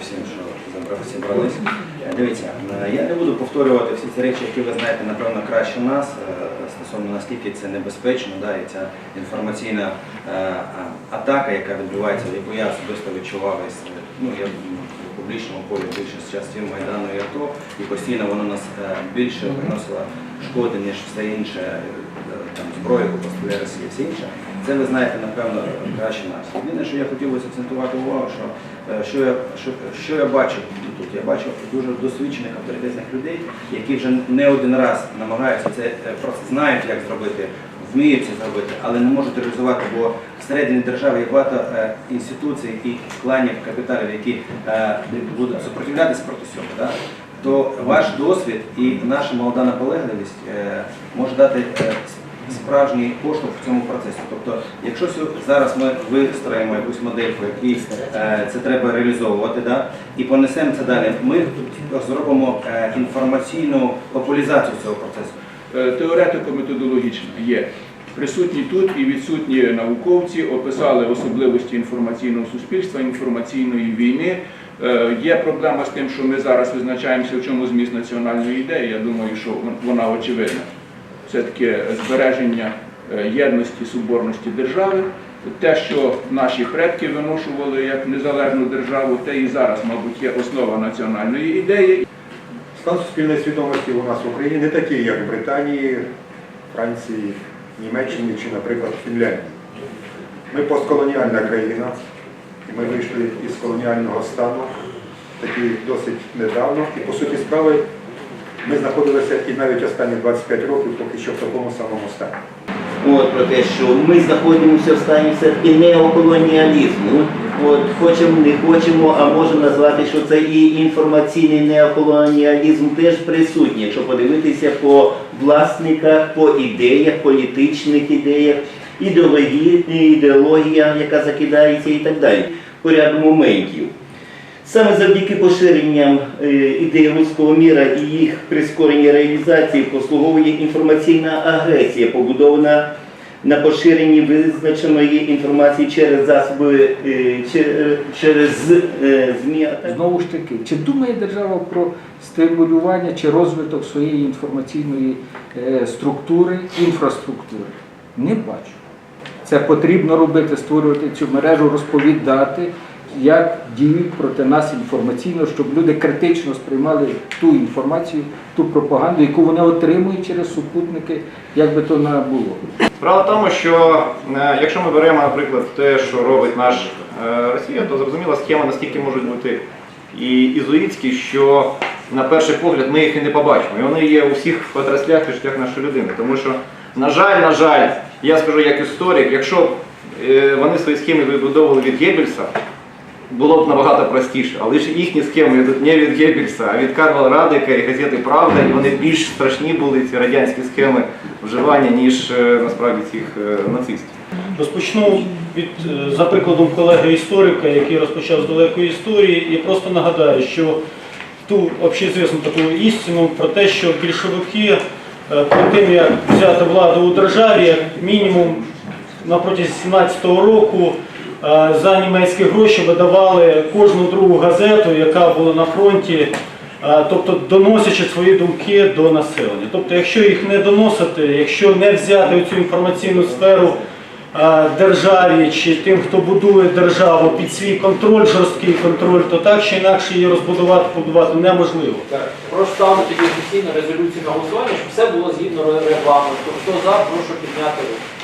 всім, що зібрались. Е, Дивіться, е, я не буду повторювати всі ці речі, які ви знаєте, напевно, краще нас, е, стосовно наскільки це небезпечно, да, і ця інформаційна атака, яка відбувається, яку я особисто відчував ну, я в публічному полі більше з часів Майдану і АТО, і постійно воно нас більше приносило шкоди, ніж все інше, там, зброю, яку поставляє Росія, все інше. Це ви знаєте, напевно, краще нас. Єдине, що я хотів би акцентувати увагу, що, е, що, я, що, що я бачив тут. Я бачив дуже досвідчених авторитетних людей, які вже не один раз намагаються це, е, просто знають, як зробити, вміють це зробити, але не можуть реалізувати, бо всередині держави є багато е, інституцій і кланів, капіталів, які будуть супротивлятися проти цього. Да? То ваш досвід і наша молода наполегливість може дати справжній поштовх в цьому процесі. Тобто, якщо зараз ми вистроїмо якусь модель, по якій е, це треба реалізовувати, да, і понесемо це далі, ми зробимо е, інформаційну популяризацію цього процесу. Е, Теоретико-методологічна є. Присутні тут і відсутні науковці описали особливості інформаційного суспільства, інформаційної війни. Є проблема з тим, що ми зараз визначаємося, в чому зміст національної ідеї. Я думаю, що вона очевидна. Це таке збереження е, єдності, соборності держави. Те, що наші предки виношували як незалежну державу, те і зараз, мабуть, є основа національної ідеї. Стан суспільної свідомості у нас в Україні не такий, як в Британії, Франції, Німеччині чи, наприклад, Фінляндії. Ми постколоніальна країна, і ми вийшли із колоніального стану таки досить недавно. І по суті справи ми знаходилися і навіть останні 25 років поки що в такому самому стані. От про те, що ми знаходимося в стані все-таки неоколоніалізму. От хочемо, не хочемо, а можемо назвати, що це і інформаційний неоколоніалізм теж присутній, якщо подивитися по власниках, по ідеях, політичних ідеях, ідеології, ідеологія, яка закидається і так далі. По ряду моментів. Саме завдяки поширенням е, ідей руського міра і їх прискореній реалізації послуговує інформаційна агресія, побудована на поширенні визначеної інформації через засоби е, через е, ЗМІ. Знову ж таки, чи думає держава про стимулювання чи розвиток своєї інформаційної структури, інфраструктури? Не бачу. Це потрібно робити, створювати цю мережу, розповідати, як діють проти нас інформаційно, щоб люди критично сприймали ту інформацію, ту пропаганду, яку вони отримують через супутники, як би то не було. Справа в тому, що е, якщо ми беремо, наприклад, те, що робить наш е, Росія, то зрозуміла схема настільки можуть бути і ізуїцькі, що на перший погляд ми їх і не побачимо. І вони є у всіх отраслях і життях нашої людини. Тому що, на жаль, на жаль, я скажу як історик, якщо е, вони свої схеми вибудовували від Геббельса, було б набагато простіше. Але ж їхні схеми не від Геббельса, а від Карла Радика і газети Правда, і вони більш страшні були ці радянські схеми вживання, ніж е, насправді цих е, нацистів. Розпочну від, е, за прикладом колеги історика, який розпочав з далекої історії, і просто нагадаю, що ту общеізвісну таку істину про те, що більшовики перед тим, як взяти владу у державі, як мінімум на протязі 17-го року за німецькі гроші видавали кожну другу газету, яка була на фронті, е, тобто доносячи свої думки до населення. Тобто, якщо їх не доносити, якщо не взяти цю інформаційну сферу е, державі чи тим, хто будує державу під свій контроль, жорсткий контроль, то так чи інакше її розбудувати, побудувати неможливо. Прошу ставити офіційну резолюцію на голосування, щоб все було згідно регламенту. Хто за, прошу підняти руку.